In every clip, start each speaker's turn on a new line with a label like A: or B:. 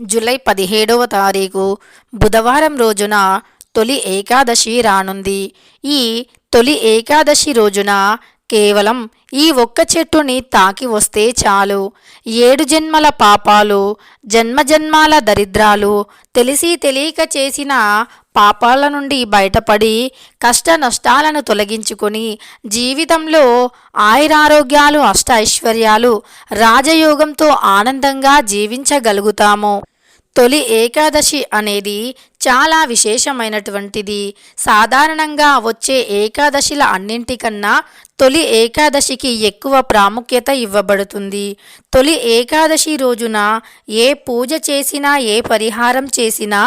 A: July పదిహేడవ తారీఖు బుధవారం రోజున తొలి ఏకాదశి రానుంది. ఈ తొలి ఏకాదశి రోజున కేవలం ఈ ఒక్క చెట్టుని తాకి వస్తే చాలు. ఏడు జన్మల పాపాలు జన్మజన్మాల దరిద్రాలు తెలిసి తెలియక చేసిన పాపాల నుండి బయటపడి కష్ట నష్టాలను తొలగించుకొని జీవితంలో ఆయురారోగ్యాలు అష్ట ఐశ్వర్యాలు రాజయోగంతో ఆనందంగా జీవించగలుగుతాము. తొలి ఏకాదశి అనేది చాలా విశేషమైనటువంటిది. సాధారణంగా వచ్చే ఏకాదశిల అన్నింటికన్నా తొలి ఏకాదశికి ఎక్కువ ప్రాముఖ్యత ఇవ్వబడుతుంది. తొలి ఏకాదశి రోజున ఏ పూజ చేసినా ఏ పరిహారం చేసినా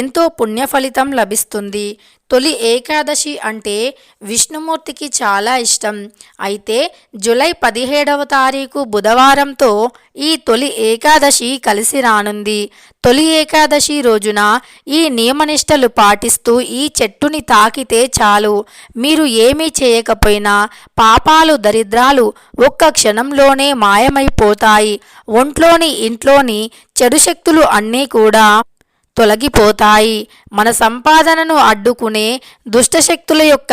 A: ఎంతో పుణ్య ఫలితం లభిస్తుంది. తొలి ఏకాదశి అంటే విష్ణుమూర్తికి చాలా ఇష్టం. అయితే జూలై పదిహేడవ తారీఖు బుధవారంతో ఈ తొలి ఏకాదశి కలిసి రానుంది. తొలి ఏకాదశి రోజున ఈ నియమనిష్టలు పాటిస్తూ ఈ చెట్టుని తాకితే చాలు. మీరు ఏమీ చేయకపోయినా పాపాలు దరిద్రాలు ఒక్క క్షణంలోనే మాయమైపోతాయి. ఒంట్లోని ఇంట్లోని చెడు శక్తులు అన్నీ కూడా తొలగిపోతాయి. మన సంపాదనను అడ్డుకునే దుష్టశక్తుల యొక్క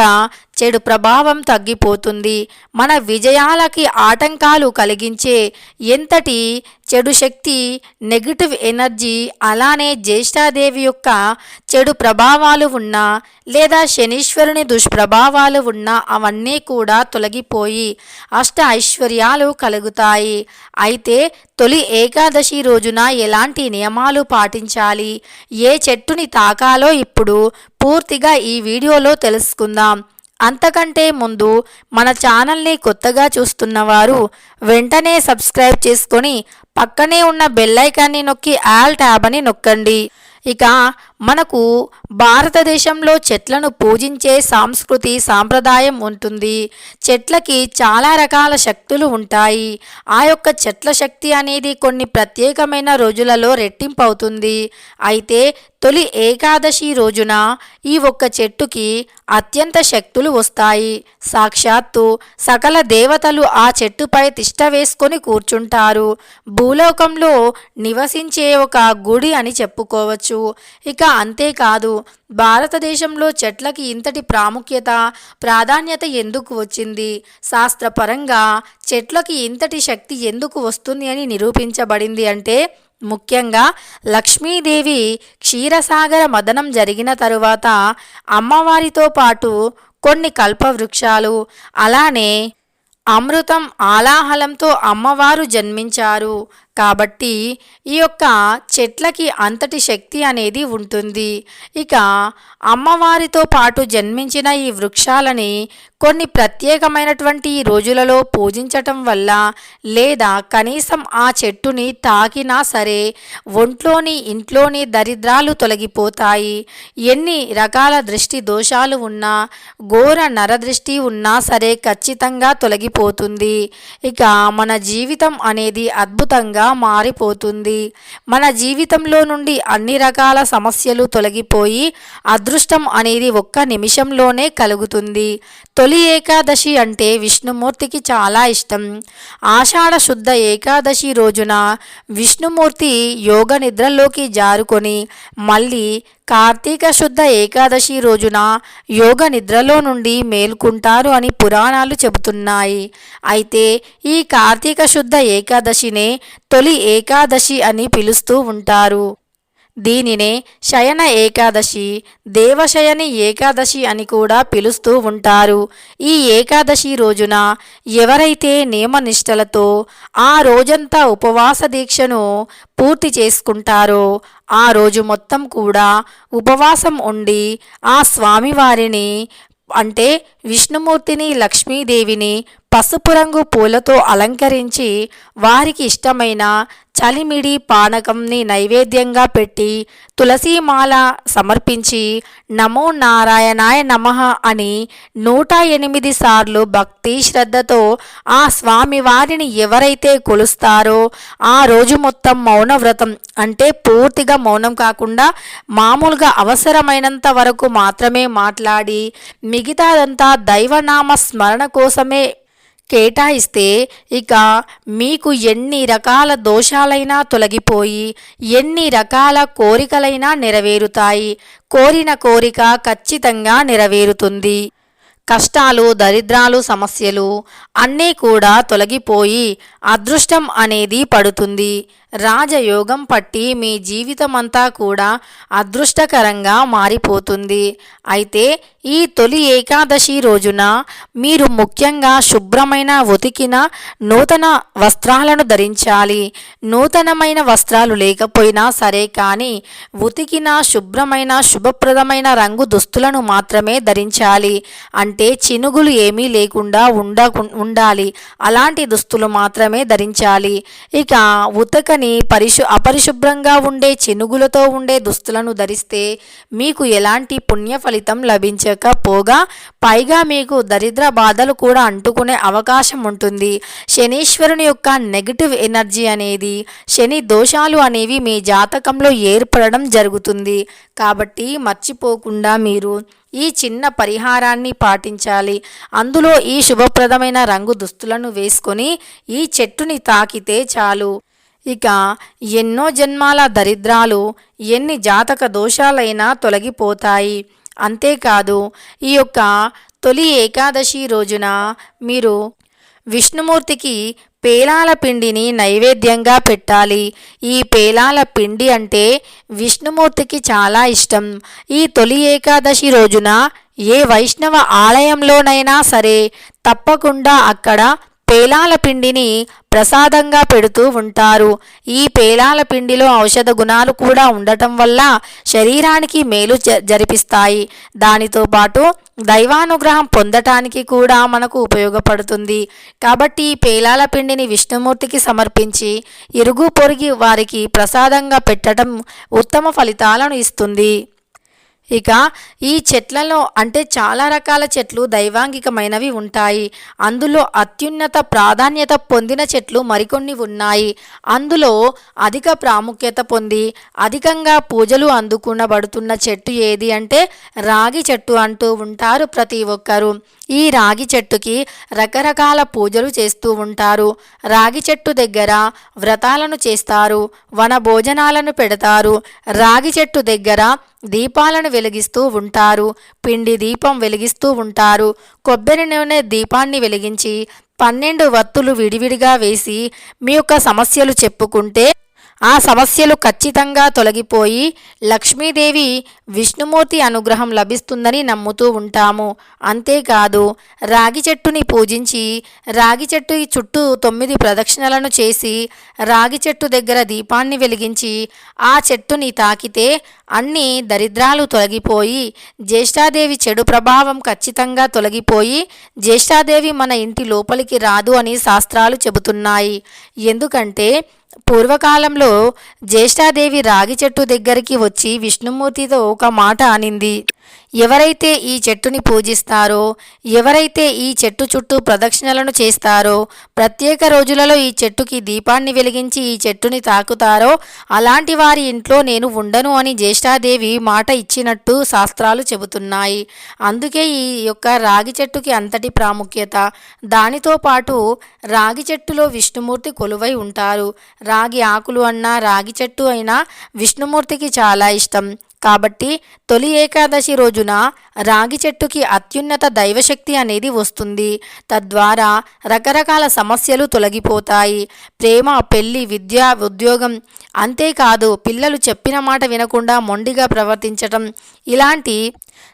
A: చెడు ప్రభావం తగ్గిపోతుంది. మన విజయాలకి ఆటంకాలు కలిగించే ఎంతటి చెడు శక్తి నెగిటివ్ ఎనర్జీ అలానే జ్యేష్ఠాదేవి యొక్క చెడు ప్రభావాలు ఉన్నా లేదా శనీశ్వరుని దుష్ప్రభావాలు ఉన్నా అవన్నీ కూడా తొలగిపోయి అష్ట ఐశ్వర్యాలు కలుగుతాయి. అయితే తొలి ఏకాదశి రోజున ఎలాంటి నియమాలు పాటించాలి? ఏ చెట్టుని తాకాలో ఇప్పుడు? పూర్తిగా ఈ వీడియోలో తెలుసుకుందాం. అంతకంటే ముందు మన ఛానల్ని కొత్తగా చూస్తున్నవారు వెంటనే సబ్స్క్రైబ్ చేసుకొని పక్కనే ఉన్న బెల్లైకాన్ని నొక్కి ఆల్ ట్యాబ్ అని నొక్కండి. ఇక మనకు భారతదేశంలో చెట్లను పూజించే సాంస్కృతి సాంప్రదాయం ఉంటుంది. చెట్లకి చాలా రకాల శక్తులు ఉంటాయి. ఆ యొక్క చెట్ల శక్తి అనేది కొన్ని ప్రత్యేకమైన రోజులలో రెట్టింపు అవుతుంది అయితే తొలి ఏకాదశి రోజున ఈ ఒక్క చెట్టుకి అత్యంత శక్తులు వస్తాయి. సాక్షాత్తు సకల దేవతలు ఆ చెట్టుపై తిష్ట వేసుకొని కూర్చుంటారు. భూలోకంలో నివసించే ఒక గుడి అని చెప్పుకోవచ్చు. ఇక అంతేకాదు. భారతదేశంలో చెట్లకి ఇంతటి ప్రాముఖ్యత ప్రాధాన్యత ఎందుకు వచ్చింది? శాస్త్రపరంగా చెట్లకి ఇంతటి శక్తి ఎందుకు వస్తుంది అని నిరూపించబడింది అంటే ముఖ్యంగా లక్ష్మీదేవి క్షీరసాగర మదనం జరిగిన తరువాత అమ్మవారితో పాటు కొన్ని కల్పవృక్షాలు అలానే అమృతం ఆలాహలంతో అమ్మవారు జన్మించారు. కాబట్టి ఈ యొక్క చెట్లకి అంతటి శక్తి అనేది ఉంటుంది. ఇక అమ్మవారితో పాటు జన్మించిన ఈ వృక్షాలని కొన్ని ప్రత్యేకమైనటువంటి రోజులలో పూజించటం వల్ల లేదా కనీసం ఆ చెట్టుని తాకినా సరే ఒంట్లోని ఇంట్లోని దరిద్రాలు తొలగిపోతాయి. ఎన్ని రకాల దృష్టి దోషాలు ఉన్నా ఘోర నరదృష్టి ఉన్నా సరే ఖచ్చితంగా తొలగిపోతుంది. ఇక మన జీవితం అనేది అద్భుతంగా మారిపోతుంది. మన జీవితంలో నుండి అన్ని రకాల సమస్యలు తొలగిపోయి అదృష్టం అనేది ఒక్క నిమిషంలోనే కలుగుతుంది. తొలి ఏకాదశి అంటే విష్ణుమూర్తికి చాలా ఇష్టం. ఆషాఢ శుద్ధ ఏకాదశి రోజున విష్ణుమూర్తి యోగ నిద్రలోకి జారుకొని మళ్ళీ కార్తీక శుద్ధ ఏకాదశి రోజున యోగ నిద్రలో నుండి మేల్కుంటారు అని పురాణాలు చెబుతున్నాయి. అయితే ఈ కార్తీక శుద్ధ ఏకాదశినే తొలి ఏకాదశి అని పిలుస్తూ ఉంటారు. దీనినే శయన ఏకాదశి దేవశయని ఏకాదశి అని కూడా పిలుస్తూ ఉంటారు. ఈ ఏకాదశి రోజున ఎవరైతే నియమనిష్టలతో ఆ రోజంతా ఉపవాస దీక్షను పూర్తి చేసుకుంటారో ఆ రోజు మొత్తం కూడా ఉపవాసం ఉండి ఆ స్వామివారిని అంటే విష్ణుమూర్తిని లక్ష్మీదేవిని పసుపు రంగు పూలతో అలంకరించి వారికి ఇష్టమైన చలిమిడి పానకంని నైవేద్యంగా పెట్టి తులసీమాల సమర్పించి నమో నారాయణాయ నమః అని నూట ఎనిమిది సార్లు భక్తి శ్రద్ధతో ఆ స్వామివారిని ఎవరైతే కొలుస్తారో ఆ రోజు మొత్తం మౌన వ్రతం అంటే పూర్తిగా మౌనం కాకుండా మామూలుగా అవసరమైనంత వరకు మాత్రమే మాట్లాడి మిగతాదంతా దైవనామ స్మరణ కోసమే కేటాయిస్తే ఇక మీకు ఎన్ని రకాల దోషాలైనా తొలగిపోయి ఎన్ని రకాల కోరికలైనా నెరవేరుతాయి. కోరిన కోరిక ఖచ్చితంగా నెరవేరుతుంది. కష్టాలు దరిద్రాలు సమస్యలు అన్నీ కూడా తొలగిపోయి అదృష్టం అనేది పడుతుంది. రాజయోగం పట్టి మీ జీవితమంతా కూడా అదృష్టకరంగా మారిపోతుంది. అయితే ఈ తొలి ఏకాదశి రోజున మీరు ముఖ్యంగా శుభ్రమైన ఉతికిన నూతన వస్త్రాలను ధరించాలి. నూతనమైన వస్త్రాలు లేకపోయినా సరే కానీ ఉతికిన శుభ్రమైన శుభప్రదమైన రంగు దుస్తులను మాత్రమే ధరించాలి. అంటే చినుగులు ఏమీ లేకుండా ఉండ ఉండాలి. అలాంటి దుస్తులు మాత్రమే ధరించాలి. ఇక ఉతక అందుకని పరిశు అపరిశుభ్రంగా ఉండే చినుగులతో ఉండే దుస్తులను ధరిస్తే మీకు ఎలాంటి పుణ్య ఫలితం లభించకపోగా పైగా మీకు దరిద్ర బాధలు కూడా అంటుకునే అవకాశం ఉంటుంది. శనీశ్వరుని యొక్క నెగిటివ్ ఎనర్జీ అనేది శని దోషాలు అనేవి మీ జాతకంలో ఏర్పడడం జరుగుతుంది. కాబట్టి మర్చిపోకుండా మీరు ఈ చిన్న పరిహారాన్ని పాటించాలి. అందులో ఈ శుభప్రదమైన రంగు దుస్తులను వేసుకొని ఈ చెట్టుని తాకితే చాలు. ఇక ఎన్నో జన్మాల దరిద్రాలు ఎన్ని జాతక దోషాలైనా తొలగిపోతాయి. అంతేకాదు ఈ యొక్క తొలి ఏకాదశి రోజున మీరు విష్ణుమూర్తికి పేలాల పిండిని నైవేద్యంగా పెట్టాలి. ఈ పేలాల పిండి అంటే విష్ణుమూర్తికి చాలా ఇష్టం. ఈ తొలి ఏకాదశి రోజున ఏ వైష్ణవ ఆలయంలోనైనా సరే తప్పకుండా అక్కడ పేలాల పిండిని ప్రసాదంగా పెడుతూ ఉంటారు. ఈ పేలాల పిండిలో ఔషధ గుణాలు కూడా ఉండటం వల్ల శరీరానికి మేలు జరిపిస్తాయి. దానితో పాటు దైవానుగ్రహం పొందటానికి కూడా మనకు ఉపయోగపడుతుంది. కాబట్టి ఈ పేలాల పిండిని విష్ణుమూర్తికి సమర్పించి ఇరుగు పొరిగి వారికి ప్రసాదంగా పెట్టడం ఉత్తమ ఫలితాలను ఇస్తుంది. ఇక ఈ చెట్లలో అంటే చాలా రకాల చెట్లు దైవాంగికమైనవి ఉంటాయి. అందులో అత్యున్నత ప్రాధాన్యత పొందిన చెట్లు మరికొన్ని ఉన్నాయి. అందులో అధిక ప్రాముఖ్యత పొంది అధికంగా పూజలు అందుకునబడుతున్న చెట్టు ఏది అంటే రాగి చెట్టు అంటూ ఉంటారు ప్రతి ఒక్కరూ. ఈ రాగి చెట్టుకి రకరకాల పూజలు చేస్తూ ఉంటారు. రాగి చెట్టు దగ్గర వ్రతాలను చేస్తారు. వన భోజనాలను పెడతారు. రాగి చెట్టు దగ్గర దీపాలను వెలిగిస్తూ ఉంటారు. పిండి దీపం వెలిగిస్తూ ఉంటారు. కొబ్బరి నూనె దీపాన్ని వెలిగించి పన్నెండు వత్తులు విడివిడిగా వేసి మీ యొక్క సమస్యలు చెప్పుకుంటే ఆ సమస్యలు ఖచ్చితంగా తొలగిపోయి లక్ష్మీదేవి విష్ణుమూర్తి అనుగ్రహం లభిస్తుందని నమ్ముతూ ఉంటాము. అంతేకాదు రాగి చెట్టుని పూజించి రాగి చెట్టు చుట్టూ తొమ్మిది ప్రదక్షిణలను చేసి రాగి చెట్టు దగ్గర దీపాన్ని వెలిగించి ఆ చెట్టుని తాకితే అన్ని దరిద్రాలు తొలగిపోయి జ్యేష్ఠాదేవి చెడు ప్రభావం ఖచ్చితంగా తొలగిపోయి జ్యేష్ఠాదేవి మన ఇంటి లోపలికి రాదు అని శాస్త్రాలు చెబుతున్నాయి. ఎందుకంటే పూర్వకాలంలో జ్యేష్ఠాదేవి రాగి చెట్టు దగ్గరికి వచ్చి విష్ణుమూర్తితో ఒక మాట అనింది. ఎవరైతే ఈ చెట్టుని పూజిస్తారో ఎవరైతే ఈ చెట్టు చుట్టూ ప్రదక్షిణలను చేస్తారో ప్రత్యేక రోజులలో ఈ చెట్టుకి దీపాన్ని వెలిగించి ఈ చెట్టుని తాకుతారో అలాంటి వారి ఇంట్లో నేను ఉండను అని జ్యేష్ఠాదేవి మాట ఇచ్చినట్టు శాస్త్రాలు చెబుతున్నాయి. అందుకే ఈ యొక్క రాగి చెట్టుకి అంతటి ప్రాముఖ్యత. దానితో పాటు రాగి చెట్టులో విష్ణుమూర్తి కొలువై ఉంటారు. రాగి ఆకులు అన్నా రాగి చెట్టు అయినా విష్ణుమూర్తికి చాలా ఇష్టం. కాబట్టి తొలి ఏకాదశి రోజున రాగి చెట్టుకి అత్యున్నత దైవశక్తి అనేది వస్తుంది. తద్వారా రకరకాల సమస్యలు తొలగిపోతాయి. ప్రేమ పెళ్ళి విద్య ఉద్యోగం అంతేకాదు పిల్లలు చెప్పిన మాట వినకుండా మొండిగా ప్రవర్తించటం ఇలాంటి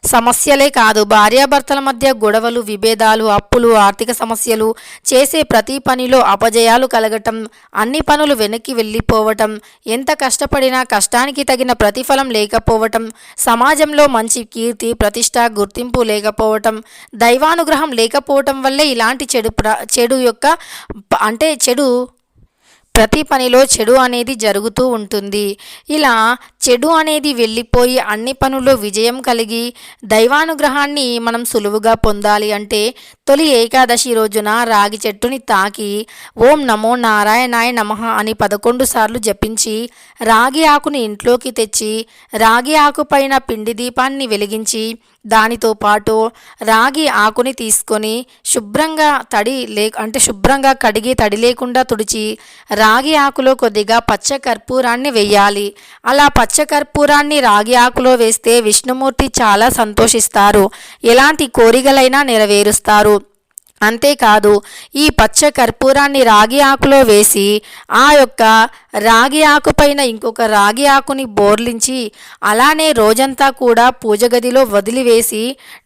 A: సమస్యలే కాదు. భార్యాభర్తల మధ్య గొడవలు విభేదాలు అప్పులు ఆర్థిక సమస్యలు చేసే ప్రతి పనిలో అపజయాలు కలగటం అన్ని పనులు వెనక్కి వెళ్ళిపోవటం ఎంత కష్టపడినా కష్టానికి తగిన ప్రతిఫలం లేకపోవటం సమాజంలో మంచి కీర్తి ప్రతిష్ట గుర్తింపు లేకపోవటం దైవానుగ్రహం లేకపోవటం వల్లే ఇలాంటి చెడు చెడు యొక్క అంటే చెడు ప్రతి పనిలో చెడు అనేది జరుగుతూ ఉంటుంది. ఇలా చెడు అనేది వెళ్ళిపోయి అన్ని పనుల్లో విజయం కలిగి దైవానుగ్రహాన్ని మనం సులువుగా పొందాలి అంటే తొలి ఏకాదశి రోజున రాగి చెట్టుని తాకి ఓం నమో నారాయణాయ నమ అని పదకొండు సార్లు జపించి రాగి ఆకుని ఇంట్లోకి తెచ్చి రాగి ఆకుపైన పిండి దీపాన్ని వెలిగించి దానితో పాటు రాగి ఆకుని తీసుకొని శుభ్రంగా తడి లే అంటే శుభ్రంగా కడిగి తడి లేకుండా తుడిచి రాగి ఆకులో కొద్దిగా పచ్చ కర్పూరాన్ని వెయ్యాలి అలా పచ్చ కర్పూరాన్ని రాగి ఆకులో వేస్తే విష్ణుమూర్తి చాలా సంతోషిస్తారు. ఎలాంటి కోరికలైనా నెరవేరుస్తారు. అంతేకాదు ఈ పచ్చ కర్పూరాన్ని రాగి ఆకులో వేసి ఆ యొక్క రాగి ఆకు పైన ఇంకొక రాగి ఆకుని బోర్లించి అలానే రోజంతా కూడా పూజ గదిలో వదిలివేసి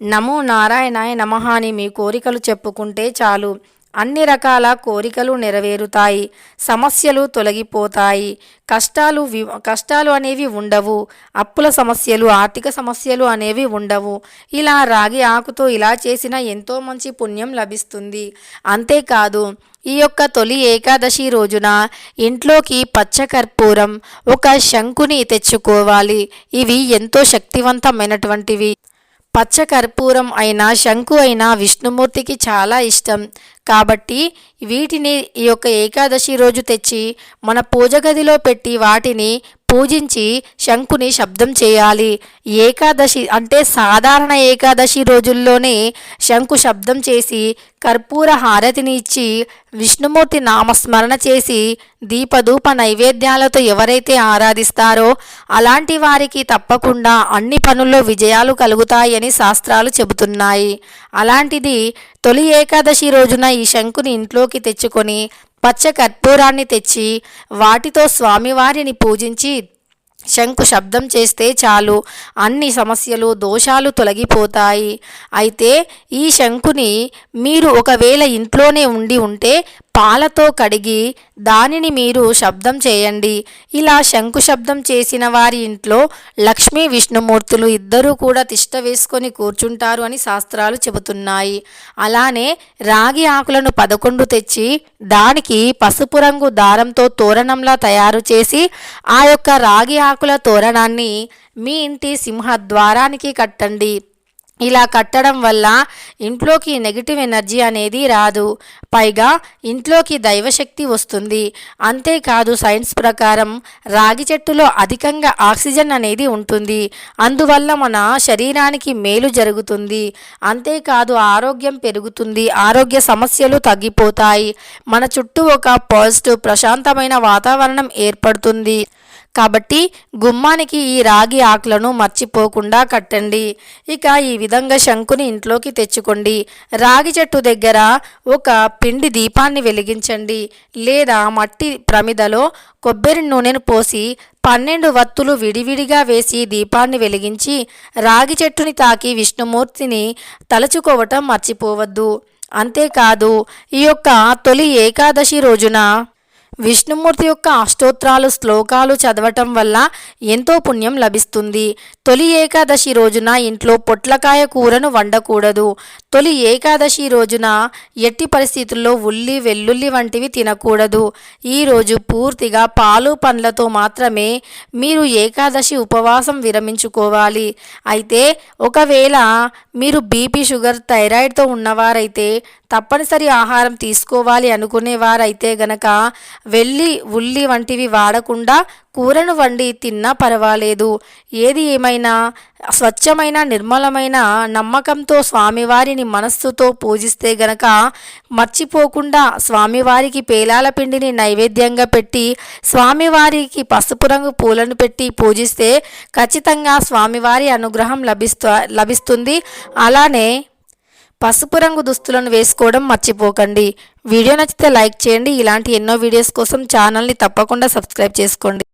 A: నమో నారాయణాయ నమహాని అని మీ కోరికలు చెప్పుకుంటే చాలు. అన్ని రకాల కోరికలు నెరవేరుతాయి. సమస్యలు తొలగిపోతాయి. కష్టాలు వి కష్టాలు అనేవి ఉండవు. అప్పుల సమస్యలు ఆర్థిక సమస్యలు అనేవి ఉండవు. ఇలా రాగి ఆకుతో ఇలా చేసిన ఎంతో మంచి పుణ్యం లభిస్తుంది. అంతేకాదు ఈ యొక్క తొలి ఏకాదశి రోజున ఇంట్లోకి పచ్చకర్పూరం ఒక శంకుని తెచ్చుకోవాలి. ఇవి ఎంతో శక్తివంతమైనటువంటివి. పచ్చ కర్పూరం అయినా శంకు అయినా విష్ణుమూర్తికి చాలా ఇష్టం. కాబట్టి వీటిని ఈ యొక్క ఏకాదశి రోజు తెచ్చి మన పూజ గదిలో పెట్టి వాటిని పూజించి శంకుని శబ్దం చేయాలి. ఏకాదశి అంటే సాధారణ ఏకాదశి రోజుల్లోనే శంకు శబ్దం చేసి కర్పూర హారతిని ఇచ్చి విష్ణుమూర్తి నామస్మరణ చేసి దీపధూప నైవేద్యాలతో ఎవరైతే ఆరాధిస్తారో అలాంటి వారికి తప్పకుండా అన్ని పనుల్లో విజయాలు కలుగుతాయని శాస్త్రాలు చెబుతున్నాయి. అలాంటిది తొలి ఏకాదశి రోజున ఈ శంకుని ఇంట్లోకి తెచ్చుకొని పచ్చ కర్పూరాన్ని తెచ్చి వాటితో స్వామివారిని పూజించి శంకు శబ్దం చేస్తే చాలు. అన్ని సమస్యలు దోషాలు తొలగిపోతాయి. అయితే ఈ శంకుని మీరు ఒకవేళ ఇంట్లోనే ఉండి ఉంటే పాలతో కడిగి దానిని మీరు శబ్దం చేయండి. ఇలా శంకు శబ్దం చేసిన వారి ఇంట్లో లక్ష్మీ విష్ణుమూర్తులు ఇద్దరూ కూడా తిష్ట వేసుకొని కూర్చుంటారు అని శాస్త్రాలు చెబుతున్నాయి. అలానే రాగి ఆకులను పదకొండు తెచ్చి దానికి పసుపు రంగు దారంతో తోరణంలా తయారు చేసి ఆ యొక్క రాగి ఆకుల తోరణాన్ని మీ ఇంటి సింహద్వారానికి కట్టండి. ఇలా కట్టడం వల్ల ఇంట్లోకి నెగిటివ్ ఎనర్జీ అనేది రాదు. పైగా ఇంట్లోకి దైవశక్తి వస్తుంది. అంతేకాదు సైన్స్ ప్రకారం రాగి చెట్టులో అధికంగా ఆక్సిజన్ అనేది ఉంటుంది. అందువల్ల మన శరీరానికి మేలు జరుగుతుంది. అంతేకాదు ఆరోగ్యం పెరుగుతుంది. ఆరోగ్య సమస్యలు తగ్గిపోతాయి. మన చుట్టూ ఒక పాజిటివ్ ప్రశాంతమైన వాతావరణం ఏర్పడుతుంది. కాబట్టి గుమ్మానికి ఈ రాగి ఆకులను మర్చిపోకుండా కట్టండి. ఇక ఈ విధంగా శంకుని ఇంట్లోకి తెచ్చుకోండి. రాగి చెట్టు దగ్గర ఒక పిండి దీపాన్ని వెలిగించండి. లేదా మట్టి ప్రమిదలో కొబ్బరి నూనెను పోసి పన్నెండు వత్తులు విడివిడిగా వేసి దీపాన్ని వెలిగించి రాగి చెట్టుని తాకి విష్ణుమూర్తిని తలుచుకోవటం మర్చిపోవద్దు. అంతేకాదు ఈ యొక్క తొలి ఏకాదశి రోజున విష్ణుమూర్తి యొక్క అష్టోత్రాలు శ్లోకాలు చదవటం వల్ల ఎంతో పుణ్యం లభిస్తుంది. తొలి ఏకాదశి రోజున ఇంట్లో పొట్లకాయ కూరను వండకూడదు. తొలి ఏకాదశి రోజున ఎట్టి పరిస్థితుల్లో ఉల్లి వెల్లుల్లి వంటివి తినకూడదు. ఈరోజు పూర్తిగా పాలు పండ్లతో మాత్రమే మీరు ఏకాదశి ఉపవాసం విరమించుకోవాలి. అయితే ఒకవేళ మీరు బీపీ షుగర్ థైరాయిడ్తో ఉన్నవారైతే తప్పనిసరి ఆహారం తీసుకోవాలి అనుకునేవారైతే గనక వెళ్ళి ఉల్లి వంటివి వాడకుండా కూరను వండి తిన్నా పర్వాలేదు. ఏది ఏమైనా స్వచ్ఛమైన నిర్మలమైన నమ్మకంతో స్వామివారిని మనస్సుతో పూజిస్తే గనక మర్చిపోకుండా స్వామివారికి పేలాల పిండిని నైవేద్యంగా పెట్టి స్వామివారికి పసుపు రంగు పూలను పెట్టి పూజిస్తే ఖచ్చితంగా స్వామివారి అనుగ్రహం లభిస్తు లభిస్తుంది. అలానే పసుపు రంగు దుస్తులను వేసుకోవడం మర్చిపోకండి. వీడియో నచ్చితే లైక్ చేయండి. ఇలాంటి ఎన్నో వీడియోస్ కోసం ఛానల్ని తప్పకుండా సబ్స్క్రైబ్ చేసుకోండి.